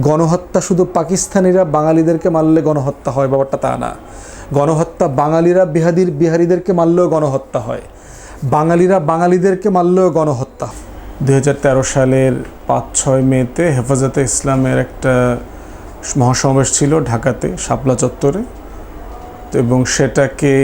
গণহত্যা শুধু পাকিস্তানিরা বাঙালিদেরকে মারলে গণহত্যা হয়, ব্যাপারটা তা না। গণহত্যা বাঙালিরা বিহাদির বিহারিদেরকে মারলেও গণহত্যা হয়। বাঙালিরা বাঙালিদেরকে মারলেও গণহত্যা। দু হাজার তেরো সালের পাঁচ ছয় মেতে হেফাজতে ইসলামের একটা মহাসমাবেশ ছিল ঢাকাতে, শাপলা চত্বরে। এবং সেটাকে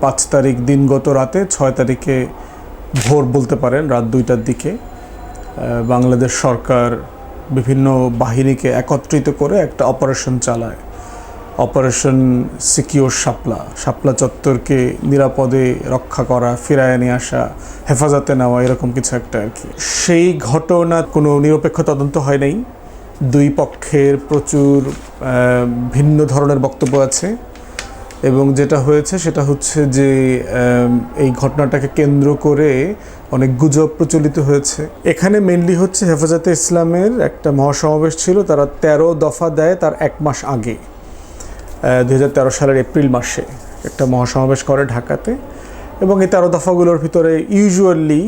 পাঁচ তারিখ দিনগত রাতে, ছয় তারিখে ভোর বলতে পারেন, রাত দুইটার দিকে বাংলাদেশ সরকার বিভিন্ন বাহিনীকে একত্রিত করে একটা অপারেশন চালায়। অপারেশন সিকিওর শাপলা। শাপলা চত্বরকে নিরাপদে রক্ষা করা ফিরায় নিয়ে আসা, হেফাজতে নেওয়া, এরকম কিছু একটা আর কি। সেই ঘটনা কোনো নিরপেক্ষ তদন্ত হয় নাই। দুই পক্ষের প্রচুর ভিন্ন ধরনের বক্তব্য আছে এবং যেটা হয়েছে সেটা হচ্ছে যে এই ঘটনাটাকে কেন্দ্র করে অনেক গুজব প্রচলিত হয়েছে। এখানে মেনলি হচ্ছে হেফাজতে ইসলামের একটা মহাসমাবেশ ছিল, তারা তেরো দফা দেয় তার এক মাস আগে। দু হাজার তেরো সালের এপ্রিল মাসে একটা মহাসমাবেশ করে ঢাকাতে। এবং এই তেরো দফাগুলোর ভিতরে ইউজুয়ালি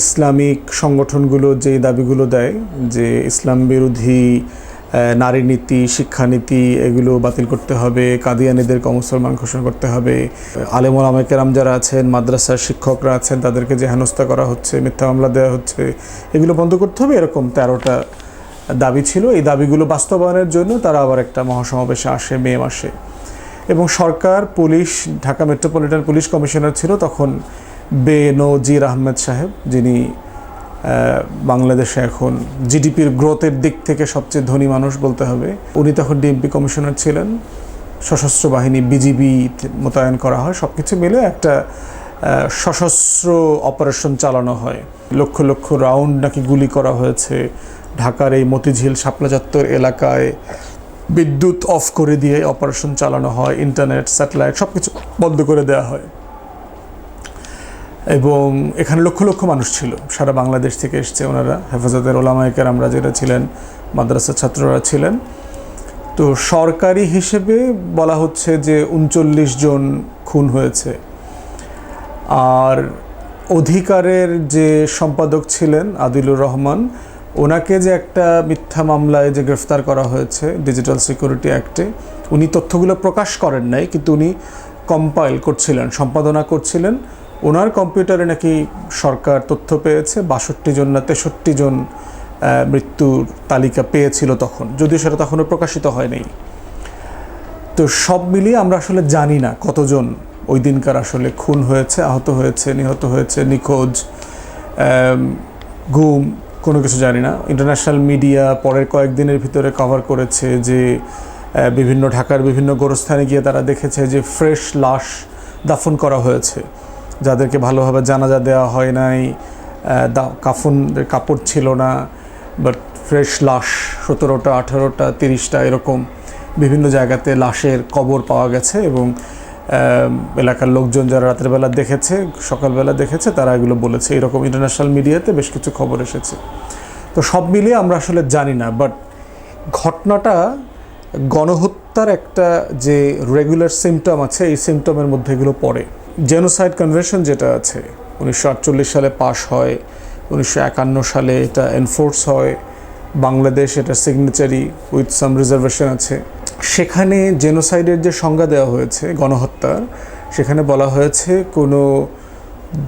ইসলামিক সংগঠনগুলো যে দাবিগুলো দেয় যে ইসলাম বিরোধী নারী নীতি শিক্ষানীতি এগুলো বাতিল করতে হবে। কাদিয়ানিদেরকে মুসলমান ঘোষণা করতে হবে। আলেমুল আমেকেরাম যারা আছেন, মাদ্রাসার শিক্ষকরা আছেন, তাদেরকে যে হেনস্থা করা হচ্ছে, মিথ্যা মামলা দেওয়া হচ্ছে, এগুলো বন্ধ করতে হবে। এরকম তেরোটা দাবি ছিল। এই দাবিগুলো বাস্তবায়নের জন্য তারা আবার একটা মহাসমাবেশে আসে, মে মাসে। এবং সরকার, police, Dhaka metropolitan police commissioner ছিল তখন বে নজির আহমেদ সাহেব, যিনি বাংলাদেশে এখন জিডিপির গ্রোথের দিক থেকে সবচেয়ে ধনী মানুষ বলতে হবে। উনি তখন ডিএমপি কমিশনার ছিলেন। সশস্ত্র বাহিনী, বিজিবি মোতায়েন করা হয়। সব কিছু মিলে একটা সশস্ত্র অপারেশন চালানো হয়। লক্ষ লক্ষ রাউন্ড নাকি গুলি করা হয়েছে। ঢাকার এই মতিঝিল শাপলা চত্বর এলাকায় বিদ্যুৎ অফ করে দিয়ে অপারেশন চালানো হয়। ইন্টারনেট, স্যাটেলাইট সব কিছু বন্ধ করে দেওয়া হয়। এবং এখানে লক্ষ লক্ষ মানুষ ছিল। সারা বাংলাদেশ থেকে এসছে ওনারা। হেফাজতের ওলামায়কের আমরা যেটা ছিলেন, মাদ্রাসার ছাত্ররা ছিলেন। তো সরকারি হিসেবে বলা হচ্ছে যে উনচল্লিশ জন খুন হয়েছে। আর অধিকারের যে সম্পাদক ছিলেন আদিলুর রহমান, ওনাকে যে একটা মিথ্যা মামলায় যে গ্রেফতার করা হয়েছে, ডিজিটাল সিকিউরিটি অ্যাক্টে, উনি তথ্যগুলো প্রকাশ করেন নাই, কিন্তু উনি কম্পাইল করছিলেন, সম্পাদনা করছিলেন। ওনার কম্পিউটারে নাকি সরকার তথ্য পেয়েছে, বাষট্টি জন না তেষট্টি জন মৃত্যুর তালিকা পেয়েছিল তখন, যদিও সেটা তখনও প্রকাশিত হয়নি। তো সব মিলিয়ে আমরা আসলে জানি না কতজন ওই দিনকার আসলে খুন হয়েছে, আহত হয়েছে, নিহত হয়েছে, নিখোঁজ গুম, কোনো কিছু জানি না। ইন্টারন্যাশনাল মিডিয়া পরের কয়েকদিনের ভিতরে কভার করেছে যে বিভিন্ন ঢাকার বিভিন্ন গোরস্থানে গিয়ে তারা দেখেছে যে, ফ্রেশ লাশ দাফন করা হয়েছে। যাদেরকে ভালোভাবে জানাজা দেওয়া হয় নাই কাফনের কাপড় ছিল না বাট ফ্রেশ লাশ সতেরোটা, আঠেরোটা, তিরিশটা এরকম বিভিন্ন জায়গাতে লাশের কবর পাওয়া গেছে এবং এলাকার লোকজন যারা রাতের বেলা দেখেছে, সকালবেলা দেখেছে, তারা এগুলো বলেছে। এরকম ইন্টারন্যাশনাল মিডিয়াতে বেশ কিছু খবর এসেছে। তো সব মিলিয়ে আমরা আসলে জানি না বাট ঘটনাটা গণহত্যার একটা যে রেগুলার সিমটম আছে, এই সিমটমের মধ্যে এগুলো পড়ে। জেনোসাইড কনভেনশন যেটা আছে, উনিশশো আটচল্লিশ সালে পাশ হয়, উনিশশো একান্ন সালে এটা এনফোর্স হয়, বাংলাদেশ এটা সিগনেচারি উইথ সাম রিজার্ভেশন আছে। সেখানে জেনোসাইডের যে সংজ্ঞা দেওয়া হয়েছে গণহত্যার সেখানে বলা হয়েছে কোনো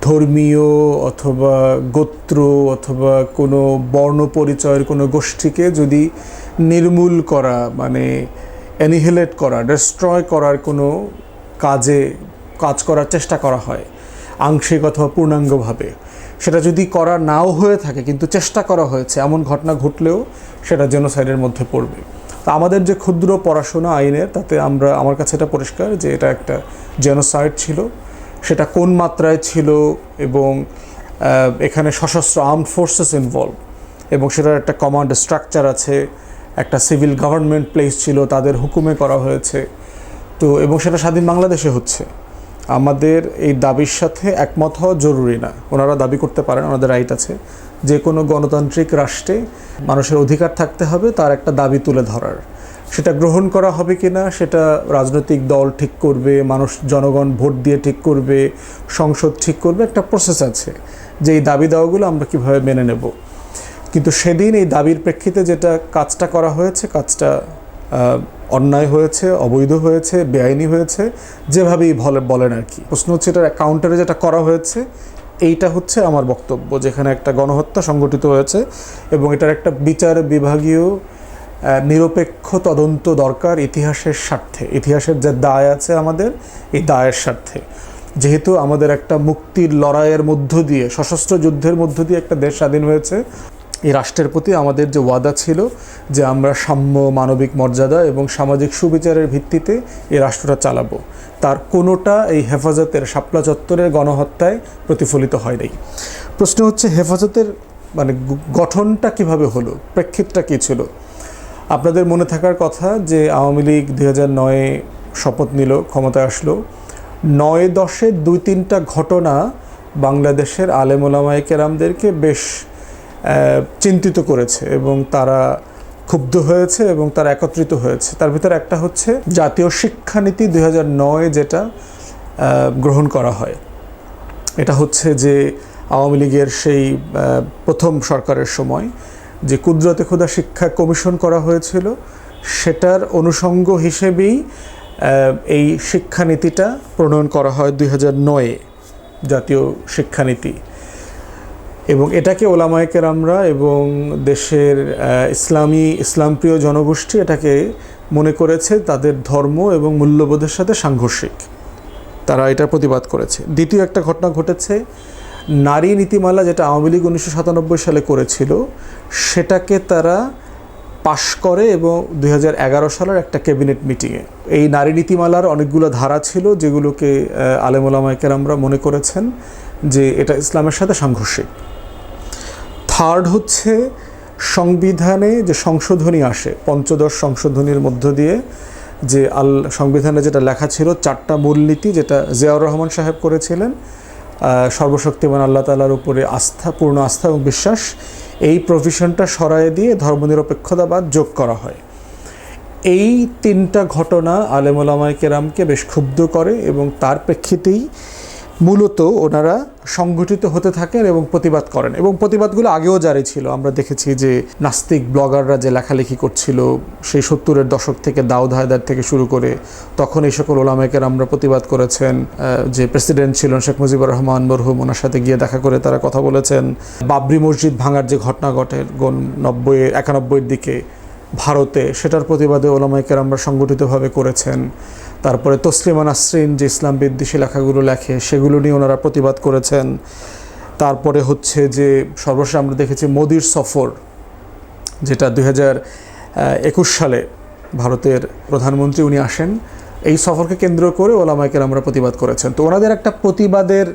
ধর্মীয় অথবা গোত্র অথবা কোনো বর্ণ পরিচয়ের কোনো গোষ্ঠীকে যদি নির্মূল করা মানে অ্যানিহিলেট করা ডেস্ট্রয় করার কোনো কাজে কাজ করার চেষ্টা করা হয়, আংশিক অথবা পূর্ণাঙ্গভাবে। সেটা যদি করা নাও হয়ে থাকে, কিন্তু চেষ্টা করা হয়েছে, এমন ঘটনা ঘটলেও সেটা জেনোসাইডের মধ্যে পড়বে। তা আমাদের যে ক্ষুদ্র পড়াশোনা আইনের, তাতে আমরা, আমার কাছে এটা পরিষ্কার যে এটা একটা জেনোসাইড ছিল। সেটা কোন মাত্রায় ছিল এবং এখানে সশস্ত্র আর্মড ফোর্সেস ইনভলভ এবং সেটার একটা কমান্ড স্ট্রাকচার আছে, একটা সিভিল গভর্নমেন্ট প্লেস ছিল, তাদের হুকুমে করা হয়েছে। তো, এবং সেটা স্বাধীন বাংলাদেশে হচ্ছে। আমাদের এই দাবির সাথে একমত হওয়া জরুরি না। ওনারা দাবি করতে পারেন, ওনাদের রাইট আছে। যে কোনো গণতান্ত্রিক রাষ্ট্রে মানুষের অধিকার থাকতে হবে, তার একটা দাবি তুলে ধরার। সেটা গ্রহণ করা হবে কি না সেটা রাজনৈতিক দল ঠিক করবে, মানুষ, জনগণ ভোট দিয়ে ঠিক করবে, সংসদ ঠিক করবে, একটা প্রসেস আছে। যে এই দাবি দাওয়াগুলো আমরা কীভাবে মেনে নেব। কিন্তু সেদিন এই দাবির প্রেক্ষিতে যেটা কাজটা করা হয়েছে, কাজটা অন্যায় হয়েছে, অবৈধ হয়েছে, বেআইনি হয়েছে, যেভাবেই বলে বলেন আর কি। প্রশ্ন হচ্ছে এটার কাউন্টারে যেটা করা হয়েছে, এইটা হচ্ছে আমার বক্তব্য, যেখানে একটা গণহত্যা সংগঠিত হয়েছে এবং এটার একটা বিচার বিভাগীয় নিরপেক্ষ তদন্ত দরকার ইতিহাসের স্বার্থে। ইতিহাসের যে দায় আছে আমাদের, এই দায়ের স্বার্থে। যেহেতু আমাদের একটা মুক্তির লড়াইয়ের মধ্য দিয়ে, সশস্ত্র যুদ্ধের মধ্য দিয়ে একটা দেশ স্বাধীন হয়েছে এই রাষ্ট্রের প্রতি আমাদের যে ওয়াদা ছিল যে আমরা সাম্য, মানবিক মর্যাদা এবং সামাজিক সুবিচারের ভিত্তিতে এই রাষ্ট্রটা চালাবো, তার কোনোটা এই হেফাজতের শাপলা চত্বরের গণহত্যায় প্রতিফলিত হয় নাই। প্রশ্ন হচ্ছে, হেফাজতের মানে গঠনটা কীভাবে হলো, প্রেক্ষিতটা কী ছিল? আপনাদের মনে থাকার কথা যে আওয়ামী লীগ দুই হাজার নয়ে শপথ নিল, ক্ষমতায় আসলো। নয় দশের দুই তিনটা ঘটনা বাংলাদেশের আলেমোলামাই কেরামদেরকে বেশ চিন্তিত করেছে এবং তারা ক্ষুব্ধ হয়েছে এবং তারা একত্রিত হয়েছে। তার ভিতরে একটা হচ্ছে জাতীয় শিক্ষানীতি দুই হাজার নয় যেটা গ্রহণ করা হয়। এটা হচ্ছে যে আওয়ামী লীগের সেই প্রথম সরকারের সময় যে কুদরতে খুদা শিক্ষা কমিশন করা হয়েছিল, সেটার অনুষঙ্গ হিসেবেই এই শিক্ষানীতিটা প্রণয়ন করা হয় দুই জাতীয় শিক্ষানীতি। এবং এটাকে ওলামায়কের আমরা এবং দেশের ইসলামী ইসলামপ্রিয় জনগোষ্ঠী এটাকে মনে করেছে তাদের ধর্ম এবং মূল্যবোধের সাথে সাংঘর্ষিক। তারা এটার প্রতিবাদ করেছে। দ্বিতীয় একটা ঘটনা ঘটেছে নারী নীতিমালা যেটা আওয়ামী লীগ উনিশশো সাতানব্বই সালে করেছিল সেটাকে তারা পাশ করে এবং দু হাজার এগারো সালের একটা ক্যাবিনেট মিটিংয়ে। এই নারী নীতিমালার অনেকগুলো ধারা ছিল যেগুলোকে আহ, আলেমুলামাইকের আমরা মনে করেছেন যে এটা ইসলামের সাথে সাংঘর্ষিক। থার্ড হচ্ছে সংবিধানে যে সংশোধনী আসে, পঞ্চদশ সংশোধনীর মধ্য দিয়ে যে আল, সংবিধানে যেটা লেখা ছিল, চারটা মূলনীতি যেটা জিয়াউর রহমান সাহেব করেছিলেন সর্বশক্তিমান আল্লাহ তালার উপরে আস্থা, পূর্ণ আস্থা এবং বিশ্বাস, এই প্রভিশনটা সরায় দিয়ে ধর্মনিরপেক্ষতাবাদ যোগ করা হয়। এই তিনটা ঘটনা আলেমুলামাই কেরামকে বেশ ক্ষুব্ধ করে এবং তার প্রেক্ষিতেই মূলত ওনারা সংগঠিত হতে থাকেন এবং প্রতিবাদ করেন। এবং প্রতিবাদগুলো আগেও জারি ছিল। আমরা দেখেছি যে নাস্তিক ব্লগাররা যে লেখালেখি করছিল, সেই সত্তরের দশক থেকে দাউদ হায়দার থেকে শুরু করে তখন এই সকল ওলামাইকের আমরা প্রতিবাদ করেছেন। যে প্রেসিডেন্ট ছিলেন শেখ মুজিবুর রহমান, মরহুম, ওনার সাথে গিয়ে দেখা করে তারা কথা বলেছেন। বাবরি মসজিদ ভাঙার যে ঘটনা ঘটে, গণ নব্বই একানব্বইয়ের দিকে ভারতে, সেটার প্রতিবাদে ওলামাইকের আমরা সংগঠিতভাবে করেছেন। তারপরে তসলিমা নাসরিন যে ইসলাম বিদ্বেষী লেখাগুলো লেখে, সেগুলো নিয়ে ওনারা প্রতিবাদ করেছেন। তারপরে হচ্ছে যে সর্বশেষ আমরা দেখেছি মোদির সফর, যেটা দু একুশ সালে ভারতের প্রধানমন্ত্রী উনি আসেন। এই সফরকে কেন্দ্র করে ওলামাইকের আমরা প্রতিবাদ করেছেন। তো ওনাদের একটা প্রতিবাদের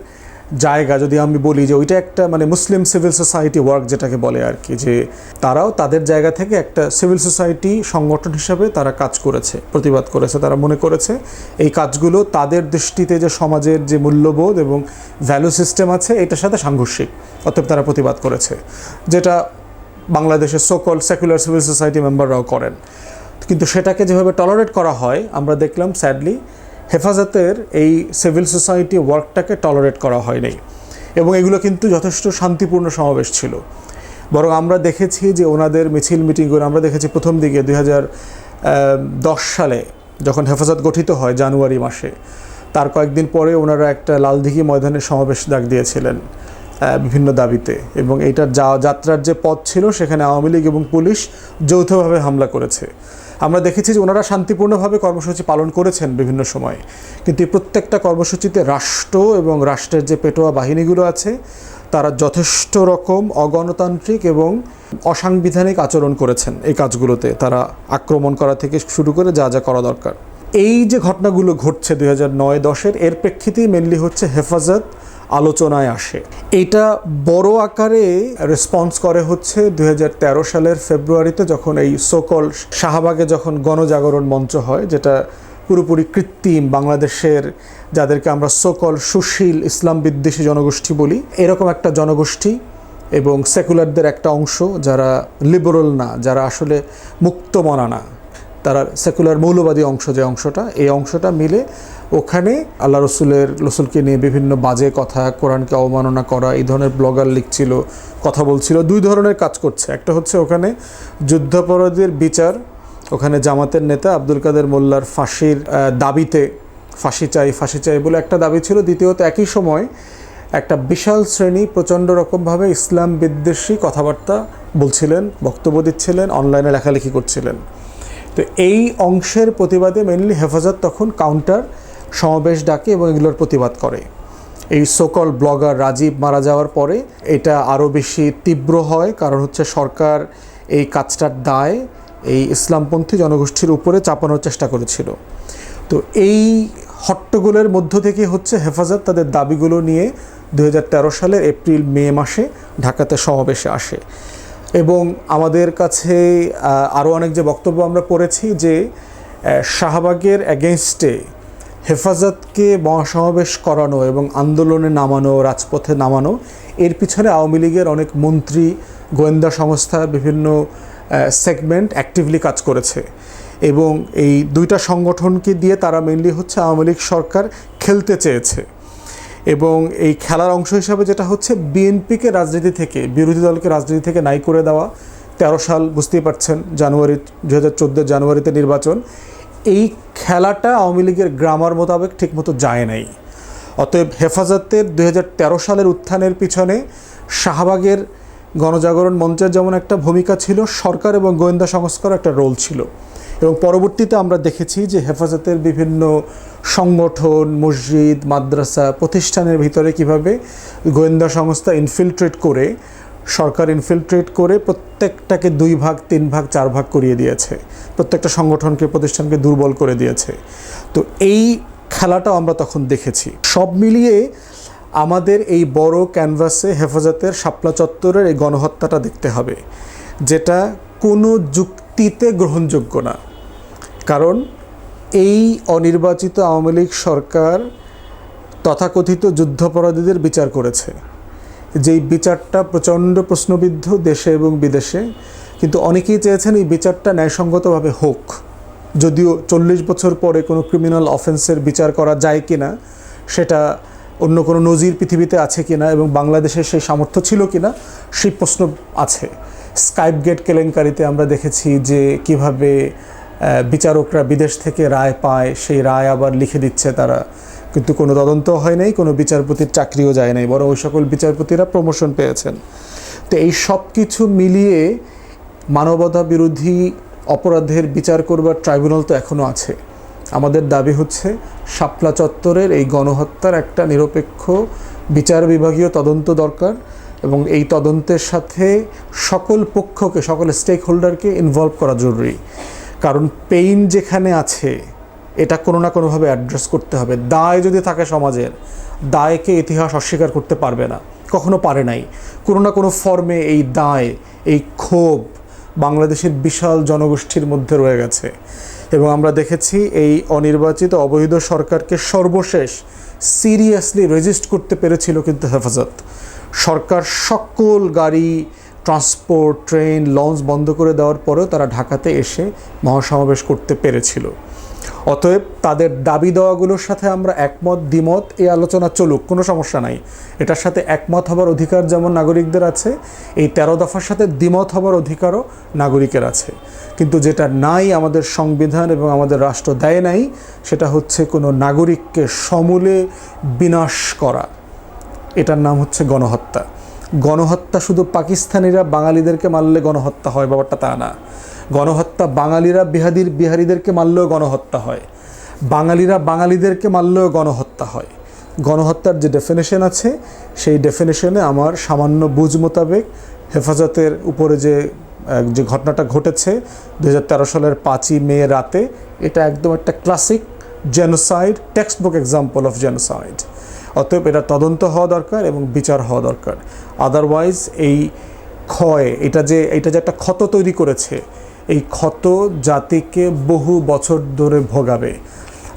জায়গা, যদি আমি বলি যে ওইটা একটা মানে মুসলিম সিভিল সোসাইটি ওয়ার্ক যেটাকে বলে আর কি, যে তারাও তাদের জায়গা থেকে একটা সিভিল সোসাইটি সংগঠন হিসাবে তারা কাজ করেছে, প্রতিবাদ করেছে, তারা মনে করেছে। এই কাজগুলো তাদের দৃষ্টিতে যে সমাজের যে মূল্যবোধ এবং ভ্যালু সিস্টেম আছে, এটার সাথে সাংঘর্ষিক, অতএব তারা প্রতিবাদ করেছে, যেটা বাংলাদেশের সকল সেকুলার সিভিল সোসাইটি মেম্বাররাও করেন। কিন্তু সেটাকে যেভাবে টলারেট করা হয়, আমরা দেখলাম স্যাডলি হেফাজতের এই সিভিল সোসাইটি ওয়ার্কটাকে টলারেট করা হয়নি এবং এগুলো কিন্তু যথেষ্ট শান্তিপূর্ণ সমাবেশ ছিল। বরং আমরা দেখেছি যে ওনাদের মিছিল মিটিংগুলো আমরা দেখেছি প্রথম দিকে দুই সালে যখন হেফাজত গঠিত হয় জানুয়ারি মাসে। তার কয়েকদিন পরে ওনারা একটা লালদিঘি ময়দানে সমাবেশ ডাক দিয়েছিলেন বিভিন্ন দাবিতে। এবং এইটার যা, যাত্রার যে পথ ছিল সেখানে আওয়ামী লীগ এবং পুলিশ যৌথভাবে হামলা করেছে। আমরা দেখেছি যে ওনারা শান্তিপূর্ণভাবে কর্মসূচি পালন করেছেন বিভিন্ন সময়ে। কিন্তু এই প্রত্যেকটা কর্মসূচিতে রাষ্ট্র এবং রাষ্ট্রের যে পেটোয়া বাহিনীগুলো আছে, তারা যথেষ্ট রকম অগণতান্ত্রিক এবং অসাংবিধানিক আচরণ করেছেন এই কাজগুলোতে। তারা আক্রমণ করা থেকে শুরু করে যা যা করা দরকার। এই যে ঘটনাগুলো ঘটছে দুই হাজার নয় দশের, এর প্রেক্ষিতেই মেনলি হচ্ছে হেফাজত আলোচনায় আসে। এটা বড় আকারে রেসপন্স করে হচ্ছে দু হাজার তেরো সালের ফেব্রুয়ারিতে যখন এই সকল শাহবাগে যখন গণজাগরণ মঞ্চ হয়, যেটা পুরোপুরি কৃত্রিম বাংলাদেশের যাদেরকে আমরা সকল সুশীল ইসলাম বিদ্বেষী জনগোষ্ঠী বলি, এরকম একটা জনগোষ্ঠী এবং সেকুলারদের একটা অংশ যারা লিবারেল না, যারা আসলে মুক্তমনা না। তারা সেকুলার মৌলবাদী অংশ যে অংশটা, এই অংশটা মিলে ওখানে আল্লাহ রসুলের, রসুলকে নিয়ে বিভিন্ন বাজে কথা, কোরআনকে অবমাননা করা, এই ধরনের ব্লগার লিখছিল, কথা বলছিল, দুই ধরনের কাজ করছে। একটা হচ্ছে ওখানে যুদ্ধাপরাধীর বিচার, ওখানে জামাতের নেতা আব্দুল কাদের মোল্লার ফাঁসির দাবিতে, ফাঁসি চাই ফাঁসি চাই বলে একটা দাবি ছিল। দ্বিতীয়ত একই সময় একটা বিশাল শ্রেণি প্রচণ্ড রকমভাবে ইসলাম বিদ্বেষী কথাবার্তা বলছিলেন, বক্তব্য দিচ্ছিলেন, অনলাইনে লেখালেখি করছিলেন। তো এই অংশের প্রতিবাদে মেনলি হেফাজত তখন কাউন্টার সমাবেশ ডাকে এবং এগুলোর প্রতিবাদ করে। এই সকল ব্লগার রাজীব মারা যাওয়ার পরে এটা আরও বেশি তীব্র হয়, কারণ হচ্ছে সরকার এই কাজটার দায় এই ইসলামপন্থী জনগোষ্ঠীর উপরে চাপানোর চেষ্টা করেছিল। তো এই হট্টগোলের মধ্য থেকে হচ্ছে হেফাজত তাদের দাবিগুলো নিয়ে দু হাজার তেরো সালের এপ্রিল, মে মাসে ঢাকাতে সমাবেশে আসে। এবং আমাদের কাছে আরও অনেক যে বক্তব্য আমরা পড়েছি যে শাহবাগের অ্যাগেনস্টে হেফাজতকে মহাসমাবেশ করানো এবং আন্দোলনে নামানো, রাজপথে নামানো, এর পিছনে আওয়ামী লীগের অনেক মন্ত্রী, গোয়েন্দা সংস্থা, বিভিন্ন সেগমেন্ট অ্যাক্টিভলি কাজ করেছে। এবং এই দুইটা সংগঠনকে দিয়ে তারা মেনলি হচ্ছে আওয়ামী লীগ সরকার খেলতে চেয়েছে। এবং এই খেলার অংশ হিসাবে যেটা হচ্ছে, বিএনপিকে রাজনীতি থেকে, বিরোধী দলকে রাজনীতি থেকে নাই করে দেওয়া, তেরো সাল, বুঝতেই পারছেন, জানুয়ারি দু হাজার জানুয়ারিতে নির্বাচন এই খেলাটা আওয়ামী লীগের গ্রামার মোতাবেক ঠিকমতো যায় নাই। অতএব হেফাজতের দু হাজার তেরো সালের উত্থানের পিছনে শাহবাগের গণজাগরণ মঞ্চের যেমন একটা ভূমিকা ছিল, সরকার এবং গোয়েন্দা সংস্কার একটা রোল ছিল। এবং পরবর্তীতে আমরা দেখেছি যে হেফাজতের বিভিন্ন সংগঠন, মসজিদ, মাদ্রাসা প্রতিষ্ঠানের ভিতরে কীভাবে গোয়েন্দা সংস্থা ইনফিলট্রেট করে সরকার ইনফিলট্রেট করে প্রত্যেকটাকে দুই ভাগ, তিন ভাগ, চার ভাগ করিয়ে দিয়েছে। প্রত্যেকটা সংগঠনকে, প্রতিষ্ঠানকে দুর্বল করে দিয়েছে। তো এই খেলাটাও আমরা তখন দেখেছি। সব মিলিয়ে আমাদের এই বড় ক্যানভাসে হেফাজতের শাপলা চত্বরের এই গণহত্যাটা দেখতে হবে, যেটা কোনো যুক্তিতে গ্রহণযোগ্য না। কারণ এই অনির্বাচিত আওয়ামী লীগ সরকার তথাকথিত যুদ্ধাপরাধীদের বিচার করেছে। যেই বিচারটা প্রচণ্ড প্রশ্নবিদ্ধ দেশে এবং বিদেশে, কিন্তু অনেকেই চেয়েছেন এই বিচারটা ন্যায়সঙ্গতভাবে হোক। যদিও চল্লিশ বছর পরে কোনো ক্রিমিনাল অফেন্সের বিচার করা যায় কি না সেটা অন্য কোনো নজির পৃথিবীতে আছে কি না এবং বাংলাদেশের সেই সামর্থ্য ছিল কি না সেই প্রশ্ন আছে। স্কাইপ গেট কেলেঙ্কারিতে আমরা দেখেছি যে কীভাবে বিচারকরা বিদেশ থেকে রায় পায়, সেই রায় আবার লিখে দিচ্ছে তারা। কিন্তু কোনো তদন্ত হয় নাই, কোনো বিচারপতির চাকরিও যায় নাই, বরং ওই সকল বিচারপতিরা প্রমোশন পেয়েছেন। তো এই সব কিছু মিলিয়ে মানবতা বিরোধী অপরাধের বিচার করবার ট্রাইব্যুনাল তো এখনও আছে। আমাদের দাবি হচ্ছে শাপলা চত্বরের এই গণহত্যার একটা নিরপেক্ষ বিচার বিভাগীয় তদন্ত দরকার এবং এই তদন্তের সাথে সকল পক্ষকে, সকল স্টেক হোল্ডারকে ইনভলভ করা জরুরি। কারণ পেইন যেখানে আছে এটা কোনো না কোনোভাবে অ্যাড্রেস করতে হবে। দায় যদি থাকে সমাজের, দায়কে ইতিহাস অস্বীকার করতে পারবে না, কখনো পারে নাই। কোনো না কোনো ফর্মে এই দায়, এই ক্ষোভ বাংলাদেশের বিশাল জনগোষ্ঠীর মধ্যে রয়ে গেছে। এবং আমরা দেখেছি এই অনির্বাচিত অবৈধ সরকারকে সর্বশেষ সিরিয়াসলি রেজিস্ট করতে পেরেছিল কিন্তু হেফাজত। সরকার সকল গাড়ি ট্রান্সপোর্ট ট্রেন লঞ্চ বন্ধ করে দেওয়ার পরেও তারা ঢাকাতে এসে মহাসমাবেশ করতে পেরেছিল। অতএব তাদের দাবি দেওয়াগুলোর সাথে আমরা একমত, দ্বিমত, এই আলোচনা চলুক, কোনো সমস্যা নাই। এটার সাথে একমত হবার অধিকার যেমন নাগরিকদের আছে, এই তেরো দফার সাথে দ্বিমত হবার অধিকারও নাগরিকের আছে। কিন্তু যেটা নাই, আমাদের সংবিধান এবং আমাদের রাষ্ট্র দেয় নাই, সেটা হচ্ছে কোনো নাগরিককে সমূলে বিনাশ করা। এটার নাম হচ্ছে গণহত্যা। গণহত্যা শুধু পাকিস্তানিরা বাঙালিদেরকে মারলে গণহত্যা হয়, ব্যাপারটা তা না। গণহত্যা বাঙালিরা বিহাদির বিহারিদেরকে মারলেও গণহত্যা হয়। বাঙালিরা বাঙালিদেরকে মারলেও গণহত্যা হয়। গণহত্যার যে ডেফিনেশন আছে, সেই ডেফিনেশনে আমার সামান্য বুঝ মোতাবেক হেফাজতের উপরে যে যে ঘটনাটা ঘটেছে দু হাজার তেরো সালের পাঁচই মে রাতে, এটা একদম একটা classic genocide text book example of genocide অতএব এটা তদন্ত হওয়া দরকার এবং বিচার হওয়া দরকার। আদারওয়াইজ এই ক্ষয়, এটা যে এটা যে একটা ক্ষত তৈরি করেছে এই ক্ষত জাতিকে বহু বছর ধরে ভোগাবে।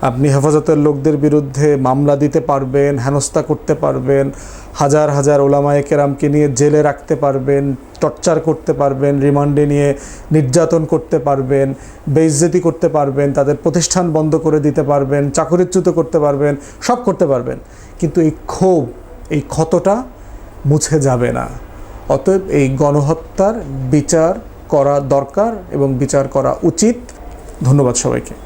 আপনি হেফাজতের লোকদের বিরুদ্ধে মামলা দিতে পারবেন, হেনস্থা করতে পারবেন, হাজার হাজার ওলামায়ে কেরামকে নিয়ে জেলে রাখতে পারবেন, টর্চার করতে পারবেন, রিমান্ডে নিয়ে নির্যাতন করতে পারবেন, বেইজ্জতি করতে পারবেন, তাদের প্রতিষ্ঠান বন্ধ করে দিতে পারবেন, চাকরিচ্যুত করতে পারবেন, সব করতে পারবেন। কিন্তু এই ক্ষোভ, এই ক্ষতটা মুছে যাবে না। অতএব এই গণহত্যার বিচার করা দরকার এবং বিচার করা উচিত। ধন্যবাদ সবাইকে।